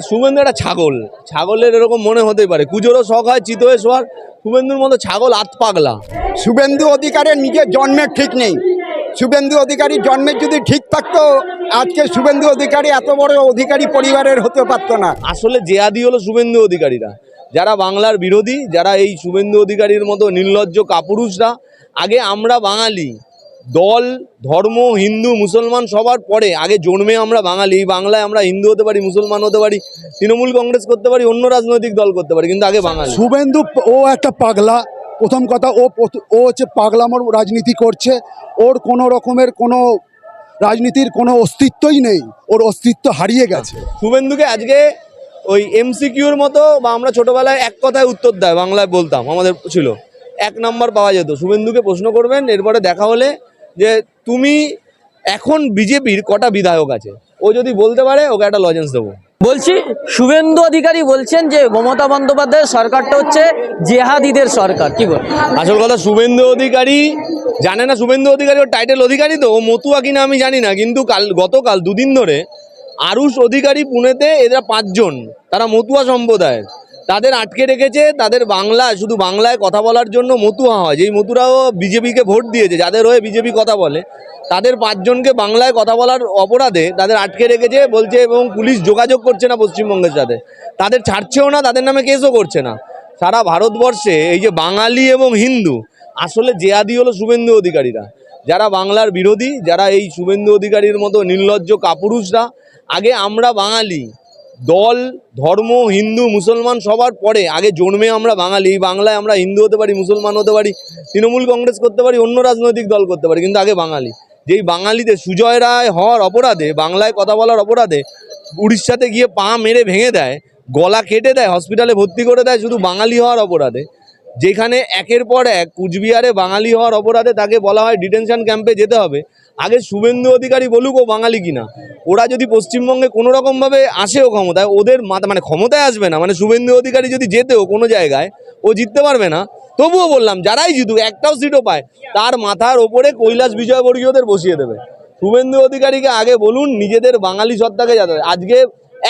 শুভেন্দু একটা ছাগল। ছাগলের এরকম মনে হতে পারে। কুজোরও শখ হয় চিত হয়ে শোয়ার শুভেন্দুর মতো ছাগল আত পাগলা। শুভেন্দু অধিকারের নিজের জন্মের ঠিক নেই। শুভেন্দু অধিকারী জন্মের যদি ঠিক থাকতো আজকে শুভেন্দু অধিকারী এত বড় অধিকারী পরিবারের হতে পারতো না। আসলে জেহাদি হলো শুভেন্দু অধিকারীরা। যারা বাংলার বিরোধী যারা এই শুভেন্দু অধিকারীর মতো নির্লজ্জ কাপুরুষরা আগে আমরা বাঙালি। দল ধর্ম হিন্দু মুসলমান সবার পরে। আগে জন্মে আমরা বাঙালি বাংলায় আমরা হিন্দু হতে পারি মুসলমান হতে পারি তৃণমূল কংগ্রেস করতে পারি অন্য রাজনৈতিক দল করতে পারি কিন্তু আগে বাঙালি। শুভেন্দু ও একটা পাগলা। প্রথম কথা ও ও হচ্ছে পাগলামোর রাজনীতি করছে। ওর কোনো রকমের কোনো রাজনীতির কোনো অস্তিত্বই নেই। ওর অস্তিত্ব হারিয়ে গেছে। শুভেন্দুকে আজকে ওই এমসিকিউর মতো বা আমরা ছোটবেলায় এক কথায় উত্তর দেয় বাংলায় বলতাম আমাদের ছিল। এক নাম্বার পাওয়া যেত। শুভেন্দুকে প্রশ্ন করবেন এরপরে দেখা হলে যে তুমি এখন বিজেপির কটা বিধায়ক আছে? ও যদি বলতে পারে ওকে একটা লজেন্স দেবো। বলছি শুভেন্দু অধিকারী বলছেন যে মমতা বন্দ্যোপাধ্যায়ের সরকারটা হচ্ছে জেহাদিদের সরকার কি বল? আসল কথা শুভেন্দু অধিকারী জানে না শুভেন্দু অধিকারী ওর টাইটেল অধিকারী তো ও মতুয়া কিনা আমি জানি না কিন্তু কাল গতকাল দুদিন ধরে আরুষ অধিকারী পুনেতে এরা পাঁচজন তারা মতুয়া সম্প্রদায়ের। তাদের আটকে রেখেছে, তাদের বাংলা, শুধু বাংলায় কথা বলার জন্য মতুয়া হয়। যেই মতুরাও বিজেপিকে ভোট দিয়েছে, যাদের হয়ে বিজেপি কথা বলে, তাদের পাঁচজনকে বাংলায় কথা বলার অপরাধে তাদের আটকে রেখেছে, বলছে এবং পুলিশ যোগাযোগ করছে না পশ্চিমবঙ্গের সাথে। তাদের ছাড়ছেও না, তাদের নামে কেসও করছে না। সারা ভারতবর্ষে এই যে বাঙালি এবং হিন্দু, আসলে জেহাদি হলো শুভেন্দু অধিকারীরা। যারা বাংলার বিরোধী, যারা এই শুভেন্দু অধিকারীর মতো নির্লজ্জ কাপুরুষরা, আগে আমরা বাঙালি দল, ধর্ম, হিন্দু, মুসলমান সবার পরে। আগে জন্মে আমরা বাঙালি বাংলায় আমরা হিন্দু হতে পারি, মুসলমান হতে পারি, তৃণমূল কংগ্রেস করতে পারি, অন্য রাজনৈতিক দল করতে পারি, কিন্তু আগে বাঙালি। যেই বাঙালিদের সুজয় রায় হওয়ার অপরাধে, বাংলায় কথা বলার অপরাধে, উড়িষ্যাতে গিয়ে পা মেরে ভেঙে দেয়, গলা কেটে দেয়, হসপিটালে ভর্তি করে দেয় শুধু বাঙালি হওয়ার অপরাধে। যেখানে একের পর এক কুচবিহারে বাঙালি হওয়ার অপরাধে তাকে বলা হয় ডিটেনশন ক্যাম্পে যেতে হবে। আগে শুভেন্দু অধিকারী বলুক ও বাঙালি কিনা, ওরা যদি পশ্চিমবঙ্গে কোনো রকমভাবে আসেও ক্ষমতায়, ওদের মাথা মানে ক্ষমতায় আসবে না মানে শুভেন্দু অধিকারী যদি যেতেও কোনো জায়গায়, ও জিততে পারবে না। তবুও বললাম, যারাই জিতুক, একটাও সিটও পায়, তার মাথার ওপরে কৈলাস বিজয়বর্গীয়দের বসিয়ে দেবে। শুভেন্দু অধিকারীকে আগে বলুন, নিজেদের বাঙালি সত্তাকে যাতে আজকে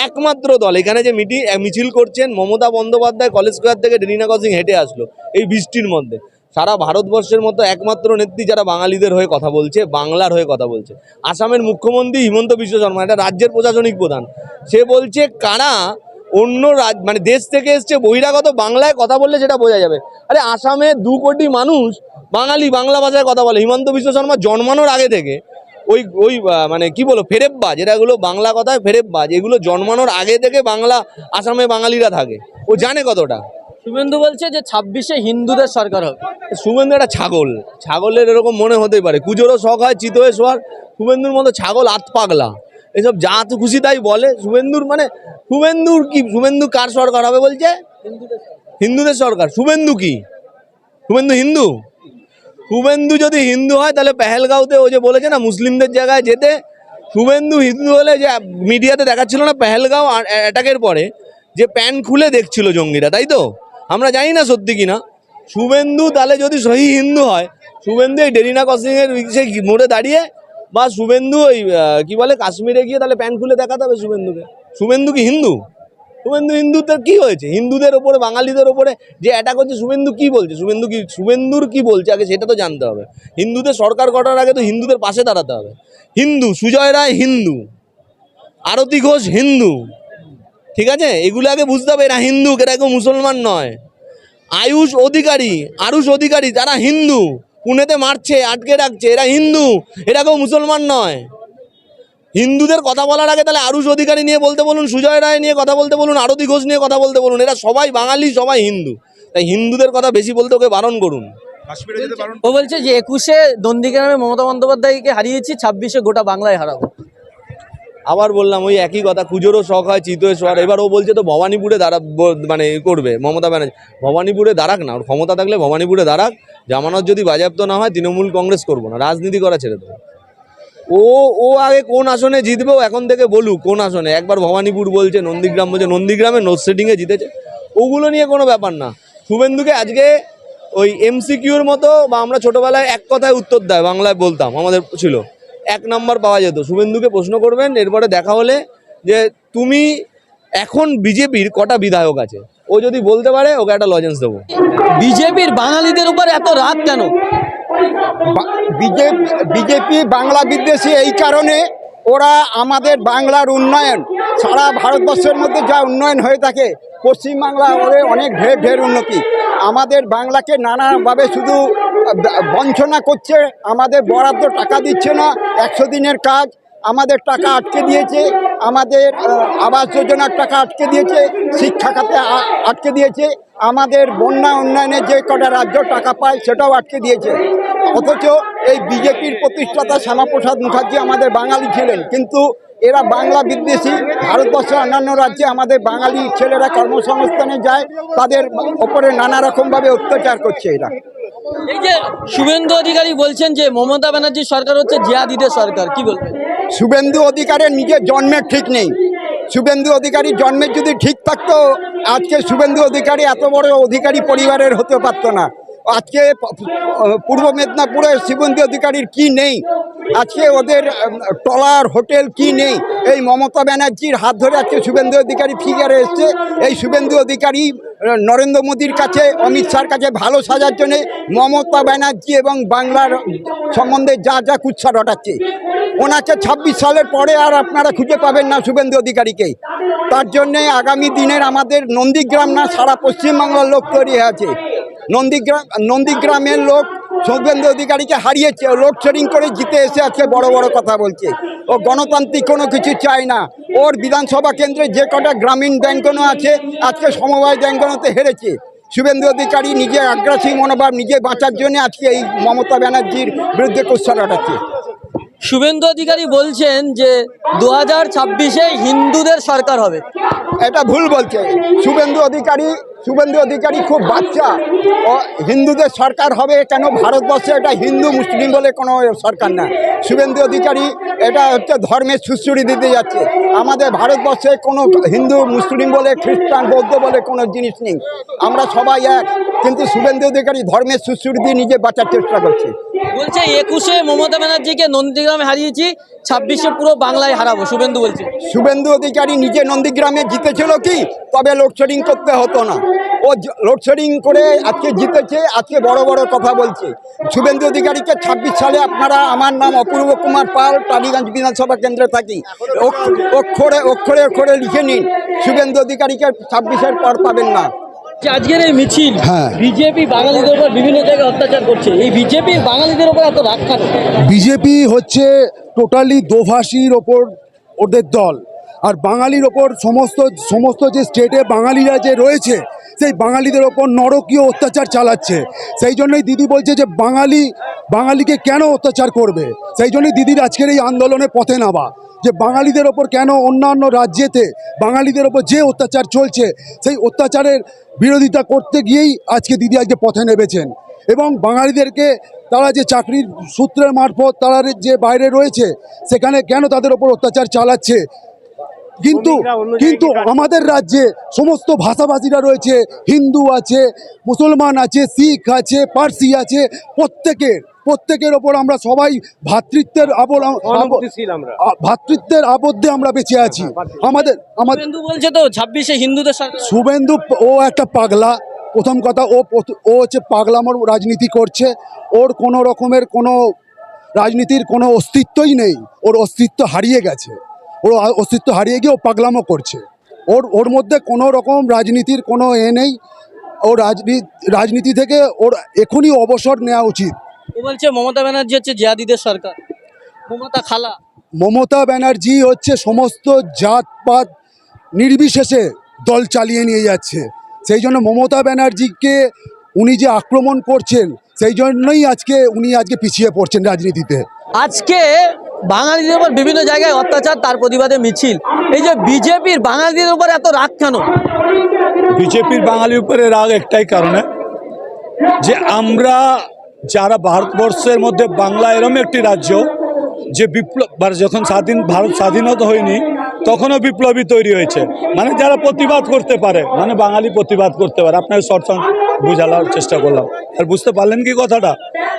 একমাত্র দল, এখানে যে মিটি, মিছিল করছেন মমতা বন্দ্যোপাধ্যায় কলেজ স্কোয়ার থেকে ডেলিনা ক্রসিং হেঁটে আসলো, এই বৃষ্টির মধ্যে। সারা ভারতবর্ষের মতো একমাত্র নেত্রী যারা বাঙালিদের হয়ে কথা বলছে, বাংলার হয়ে কথা বলছে। আসামের মুখ্যমন্ত্রী হিমন্ত বিশ্ব শর্মা, এটা রাজ্যের প্রশাসনিক প্রধান। সে বলছে, কারা অন্য রাজ মানে দেশ থেকে এসছে, বহিরাগত বাংলায় কথা বললে সেটা বোঝা যাবে। আরে আসামে দু কোটি মানুষ বাঙালি বাংলা ভাষায় কথা বলে। হিমন্ত বিশ্ব শর্মা জন্মানোর আগে থেকে ওই ওই মানে কি বলো ফেরেববাজ এরাগুলো বাংলা কথায় ফেরেববাজ, এগুলো জন্মানোর আগে থেকে বাংলা, আসামে বাঙালিরা থাকে। ও জানে কতটা। শুভেন্দু বলছে যে ছাব্বিশে হিন্দুদের সরকার হবে। শুভেন্দু একটা ছাগল। ছাগলের এরকম মনে হতেই পারে। কুজোরও শখ হয় চিত হয়ে শোয়ার। শুভেন্দুর মতো ছাগল আত পাগলা। এসব যা তো খুশি তাই বলে। শুভেন্দুর মানে শুভেন্দুর কি? শুভেন্দু কার সরকার হবে বলছে? হিন্দুদের সরকার। শুভেন্দু কি? শুভেন্দু হিন্দু? শুভেন্দু যদি হিন্দু হয়, তাহলে পেহেলগাঁওতে ও যে বলেছে না, মুসলিমদের জায়গায় যেতে, শুভেন্দু হিন্দু হলে যে মিডিয়াতে দেখাচ্ছিল না, পেহেলগাঁও অ্যাটাকের পরে, যে প্যান খুলে দেখছিল জঙ্গিরা, তাই তো? আমরা জানি না সত্যি কিনা। শুভেন্দু তাহলে যদি সহি হিন্দু হয়, শুভেন্দু এই ডেরিনা ক্রসিংয়ের সে মোড়ে দাঁড়িয়ে বা শুভেন্দু ওই কি বলে, কাশ্মীরে গিয়ে তাহলে প্যান্ট খুলে দেখাতে হবে শুভেন্দুকে। শুভেন্দু কি হিন্দু? শুভেন্দু হিন্দুদের কি হয়েছে? হিন্দুদের ওপরে, বাঙালিদের ওপরে যে অ্যাটাক হচ্ছে, শুভেন্দু কি বলছে? শুভেন্দু কি, শুভেন্দুর কি বলছে আগে সেটা তো জানতে হবে। হিন্দুদের সরকার গঠনের আগে তো হিন্দুদের পাশে দাঁড়াতে হবে। হিন্দু, সুজয় রায় হিন্দু, আরতি ঘোষ হিন্দু। ঠিক আছে? এগুলো আগে বুঝতে হবে এরা হিন্দু এরা কেউ মুসলমান নয়। আয়ুষ অধিকারী আরুষ অধিকারী তারা হিন্দু পুনেতে মারছে আটকে রাখছে এরা হিন্দু এরা কেউ মুসলমান নয়। হিন্দুদের কথা বলার আগে তাহলে আরুষ অধিকারী নিয়ে বলতে বলুন সুজয় রায় নিয়ে কথা বলতে বলুন আরতি ঘোষ নিয়ে কথা বলতে বলুন এরা সবাই বাঙালি সবাই হিন্দু। তাই হিন্দুদের কথা বেশি বলতে ওকে বারণ করুন। ও বলছে যে একুশে নন্দীগ্রামে মমতা বন্দ্যোপাধ্যায়কে হারিয়েছি ছাব্বিশে গোটা বাংলায় হারাবো। আবার বললাম, ওই একই কথা, কুজোরও শখ হয় চিতোয় শোয়ার এবার ও বলছে তো ভবানীপুরে দাঁড়া মানে করবে, মমতা ব্যানার্জি। ভবানীপুরে দাঁড়াক না, ওর ক্ষমতা থাকলে ভবানীপুরে দাঁড়াক। জামানত যদি বাজেয়াপ্ত না হয়, তৃণমূল কংগ্রেস করব না, রাজনীতি করা ছেড়ে দেবো। ও ও আগে কোন আসনে জিতবে এখন থেকে বলুক কোন আসনে। একবার ভবানীপুর বলছে, নন্দীগ্রাম বলছে, নন্দীগ্রামে নোটসেটিংয়ে জিতেছে। ওগুলো নিয়ে কোনো ব্যাপার না। শুভেন্দুকে আজকে ওই এমসিকিউর মতো বা আমরা ছোটোবেলায় এক কথায় উত্তর দেয়, বাংলায় বলতাম, আমাদের ছিল। এক নম্বর পাওয়া যেত। শুভেন্দুকে প্রশ্ন করবেন এরপরে দেখা হলে যে তুমি এখন বিজেপির কটা বিধায়ক আছে? ও যদি বলতে পারে ওকে একটা লজেন্স দেবো। বিজেপির বাঙালিদের উপর এত রাগ কেন? বিজেপি বিজেপি বাংলা বিদ্বেষী এই কারণে ওরা আমাদের বাংলার উন্নয়ন সারা ভারতবর্ষের মধ্যে যা উন্নয়ন হয়ে থাকে পশ্চিমবাংলা ওদের অনেক ঢের ঢের উন্নতি। আমাদের বাংলাকে নানাভাবে শুধু বঞ্চনা করছে, আমাদের বরাদ্দ টাকা দিচ্ছে না, একশো দিনের কাজ, আমাদের টাকা আটকে দিয়েছে, আমাদের আবাস যোজনার টাকা আটকে দিয়েছে, শিক্ষা খাতে আটকে দিয়েছে, আমাদের বন্যা উন্নয়নে যে কটা রাজ্য টাকা পায় সেটাও আটকে দিয়েছে। অথচ এই বিজেপির প্রতিষ্ঠাতা শ্যামাপ্রসাদ মুখার্জি আমাদের বাঙালি ছিলেন, কিন্তু এরা বাংলা বিদ্বেষী, ভারতবর্ষের অন্যান্য রাজ্যে আমাদের বাঙালি ছেলেরা কর্মসংস্থানে যায়, তাদের ওপরে নানা রকমভাবে অত্যাচার করছে এরা। এই যে শুভেন্দু অধিকারী বলছেন যে মমতা ব্যানার্জির সরকার হচ্ছে জিয়াদিদের সরকার কি বলবেন? শুভেন্দু অধিকারের নিজের জন্মের ঠিক নেই। শুভেন্দু অধিকারী জন্মের যদি ঠিক থাকতো আজকে শুভেন্দু অধিকারী এত বড় অধিকারী পরিবারের হতে পারতো না। আজকে পূর্ব মেদিনীপুরে শুভেন্দু অধিকারীর কি নেই? আজকে ওদের উম, ট্রলার হোটেল কি নেই? এই মমতা ব্যানার্জির হাত ধরে আজকে শুভেন্দু অধিকারী ফিগারে এসছে। এই শুভেন্দু অধিকারী নরেন্দ্র মোদীর কাছে, অমিত শাহর কাছে ভালো সাজার জন্যে মমতা ব্যানার্জি এবং বাংলার সম্বন্ধে যা যা কুৎসা রটাচ্ছে। ওনাকে ছাব্বিশ সালের পরে আর আপনারা খুঁজে পাবেন না শুভেন্দু অধিকারীকে। তার জন্যে আগামী দিনের আমাদের নন্দীগ্রাম না, সারা পশ্চিমবাংলার লোক তৈরি হয়েছে নন্দীগ্রাম, নন্দীগ্রামের লোক শুভেন্দু অধিকারীকে হারিয়েছে ও লোডশেডিং করে জিতে এসে আজকে বড় বড় কথা বলছে। ও গণতান্ত্রিক কোনো কিছু চায় না। ওর বিধানসভা কেন্দ্রে যে কটা গ্রামীণ ব্যাঙ্কনো আছে আজকে সমবায় ব্যাঙ্কনোতে হেরেছে। শুভেন্দু অধিকারী নিজে আগ্রাসী মনোভাব নিজে বাঁচার জন্য আজকে এই মমতা ব্যানার্জির বিরুদ্ধে কোশ্চেন ওঠাচ্ছে শুভেন্দু অধিকারী বলছেন যে দু হাজার ছাব্বিশে হিন্দুদের সরকার হবে। এটা ভুল বলছে। শুভেন্দু অধিকারী শুভেন্দু অধিকারী খুব বাচ্চা। ও হিন্দুদের সরকার হবে কেন? ভারতবর্ষে এটা হিন্দু মুসলিম বলে কোনো সরকার না। শুভেন্দু অধিকারী, এটা হচ্ছে ধর্মের সুশ্রুড়ি দিতে যাচ্ছে। আমাদের ভারতবর্ষে কোনো হিন্দু, মুসলিম বলে, খ্রিস্টান, বৌদ্ধ বলে কোনো জিনিস নেই। আমরা সবাই এক। কিন্তু শুভেন্দু অধিকারী ধর্মের সুশ্রুড়ি দিয়ে নিজে বাঁচার চেষ্টা করছে। বলছে, একুশে মমতা ব্যানার্জিকে নন্দীগ্রামে হারিয়েছি। ছাব্বিশে পুরো বাংলায় হারাবো, শুভেন্দু বলছে। শুভেন্দু অধিকারী নিজে নন্দীগ্রামে জিতেছিল কি? তবে লোডশেডিং করতে হতো না। ও লোডশেডিং করে আজকে জিতেছে, আজকে বড় বড় কথা বলছে। শুভেন্দু অধিকারীকে ছাব্বিশ সালে আপনারা, আমার নাম অপূর্ব কুমার পাল, টালিগঞ্জ বিধানসভা কেন্দ্রে থাকি। অক্ষরে অক্ষরে অক্ষরে লিখে নিন। শুভেন্দু অধিকারীকে ছাব্বিশের পর পাবেন না। আজকের এই মিছিল হ্যাঁ। বিজেপি বাঙালিদের উপর বিভিন্ন জায়গায় অত্যাচার করছে। এই বিজেপি বাঙালিদের উপর এত রাগ বিজেপি হচ্ছে টোটালি দোভাষীর ওপর ওদের দল। আর বাঙালির ওপর সমস্ত সমস্ত যে স্টেটে বাঙালিরা যে রয়েছে সেই বাঙালিদের ওপর নরকীয় অত্যাচার চালাচ্ছে। সেই জন্যই দিদি বলছে যে বাঙালি বাঙালিকে কেন অত্যাচার করবে? সেই জন্যই দিদির আজকের এই আন্দোলনে পথে নামা। যে বাঙালিদের ওপর কেন অন্যান্য রাজ্যেতে বাঙালিদের ওপর যে অত্যাচার চলছে সেই অত্যাচারের বিরোধিতা করতে গিয়েই আজকে দিদি আজকে পথে নেমেছেন। এবং বাঙালিদেরকে তারা যে চাকরির সূত্রের মারফত তারা যে বাইরে রয়েছে সেখানে কেন তাদের ওপর অত্যাচার চালাচ্ছে? কিন্তু কিন্তু আমাদের রাজ্যে সমস্ত ভাষাভাষীরা রয়েছে হিন্দু আছে মুসলমান আছে শিখ আছে পার্সি আছে প্রত্যেকের। প্রত্যেকের ওপর আমরা সবাই ভ্রাতৃত্বের আবল আ- ভ্রাতৃত্বের আবদ্ধে আমরা বেঁচে আছি। আমাদের আমাদের শুভেন্দু বলছে তো ছাব্বিশে হিন্দুদের শুভেন্দু ও একটা পাগলা। প্রথম কথা ও ও হচ্ছে পাগলামোর রাজনীতি করছে। ওর কোনো রকমের কোনো রাজনীতির কোনো অস্তিত্বই নেই। ওর অস্তিত্ব হারিয়ে গেছে। ওর অস্তিত্ব হারিয়ে গিয়ে ও পাগলামো করছে। ওর ওর মধ্যে কোনো রকম রাজনীতির কোনো এ নেই। ও রাজনীতি রাজনীতি থেকে ওর এখনই অবসর নেওয়া উচিত। ও বলছে মমতা ব্যানার্জি হচ্ছে জিয়াদিদের সরকার। মমতা খালা। মমতা ব্যানার্জি হচ্ছে সমস্ত জাতপাত নির্বিশেষে দল চালিয়ে নিয়ে যাচ্ছে। সেই জন্য মমতা ব্যানার্জিকে উনি যে আক্রমণ করছেন সেই জন্যই আজকে উনি আজকে পিছিয়ে পড়ছেন রাজনীতিতে। আজকে বাঙালিদের উপর বিভিন্ন জায়গায় অত্যাচার তার প্রতিবাদে মিছিল। এই যে বিজেপির বাঙালিদের উপর এত রাগ কেন? বিজেপির বাঙালির উপরে রাগ একটাই কারণে যে আমরা যারা ভারতবর্ষের মধ্যে বাংলা এরম একটি রাজ্য যে বিপ্লব মানে যখন স্বাধীন ভারত স্বাধীনতা হয়নি তখনও বিপ্লবী তৈরি হয়েছে। মানে যারা প্রতিবাদ করতে পারে মানে বাঙালি প্রতিবাদ করতে পারে। আপনাকে শর্ট শর্ট বোঝানোর চেষ্টা করলাম। আর বুঝতে পারলেন কি কথাটা?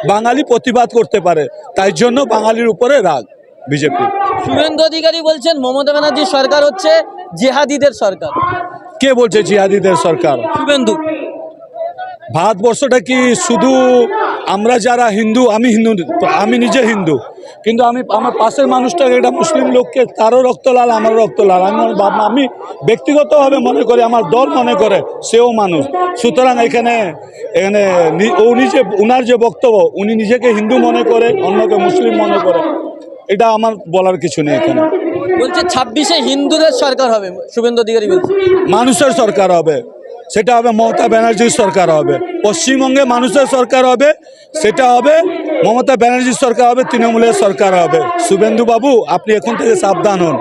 বাঙালি প্রতিবাদ করতে পারে তাই জন্য বাঙালির উপরে রাগ বিজেপি। শুভেন্দু অধিকারী বলছেন মমতা ব্যানার্জির সরকার হচ্ছে জেহাদিদের সরকার। কে বলছে জিহাদিদের সরকার? শুভেন্দু। ভারতবর্ষটা কি শুধু আমরা যারা হিন্দু আমি হিন্দু আমি নিজে হিন্দু। কিন্তু আমি আমার পাশের মানুষটাকে একটা মুসলিম লোককে তারও রক্ত লাল আমারও রক্ত লাল। আমি ভাব- আমি ব্যক্তিগতভাবে মনে করি আমার দল মনে করে সেও মানুষ। সুতরাং এখানে এখানে ও নিজে উনার যে বক্তব্য উনি নিজেকে হিন্দু মনে করে অন্যকে মুসলিম মনে করে এটা আমার বলার কিছু নেই এখানে। বলছে ছাব্বিশে হিন্দুদের সরকার হবে শুভেন্দু অধিকারী বলছে। মানুষের সরকার হবে। সেটা হবে মমতা ব্যানার্জির সরকার হবে। পশ্চিমবঙ্গে মানুষের সরকার হবে, সেটা হবে মমতা ব্যানার্জির সরকার হবে, তৃণমূলের সরকার হবে। শুভেন্দু বাবু আপনি এখন থেকে সাবধান হন।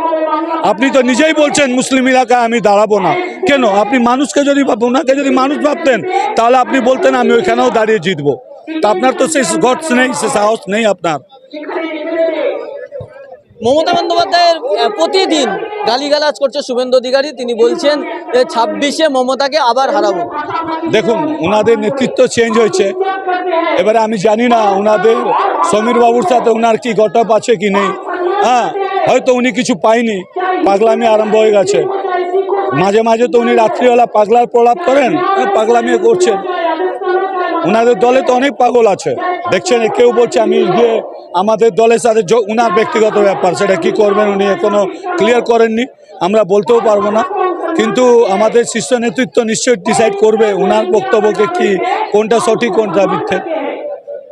আপনি তো নিজেই বলছেন, মুসলিম এলাকায় আমি দাঁড়াবো না। কেন? আপনি মানুষকে যদি ওনাকে যদি মানুষ ভাবতেন, তাহলে আপনি বলতেন, আমি ওইখানেও দাঁড়িয়ে জিতবো। তা আপনার তো সেই গটস নেই, সে সাহস নেই আপনার। মমতা বন্দ্যোপাধ্যায়ের প্রতিদিন গালিগালাজ করছে শুভেন্দু অধিকারী। তিনি বলছেন যে ছাব্বিশে মমতাকে আবার হারাবো। দেখুন ওনাদের নেতৃত্ব চেঞ্জ হয়েছে। এবারে আমি জানি না ওনাদের সমীর বাবুর সাথে ওনার কি গটপ আছে কি নেই। হ্যাঁ হয়তো উনি কিছু পায়নি, পাগলামি আরম্ভ হয়ে গেছে। মাঝে মাঝে তো উনি রাত্রিবেলা পাগলার প্রলাপ করেন পাগলামি করছেন। ওনাদের দলে তো অনেক পাগল আছে। দেখছেন, কেউ বলছে আমি গিয়ে আমাদের দলের সাথে উনার ব্যক্তিগত ব্যাপার, সেটা কি করবেন উনি এখনও ক্লিয়ার করেননি, আমরা বলতেও পারব না। কিন্তু আমাদের শীর্ষ নেতৃত্ব নিশ্চয়ই ডিসাইড করবে ওনার বক্তব্যকে কি, কোনটা সঠিক, কোনটা মিথ্যে।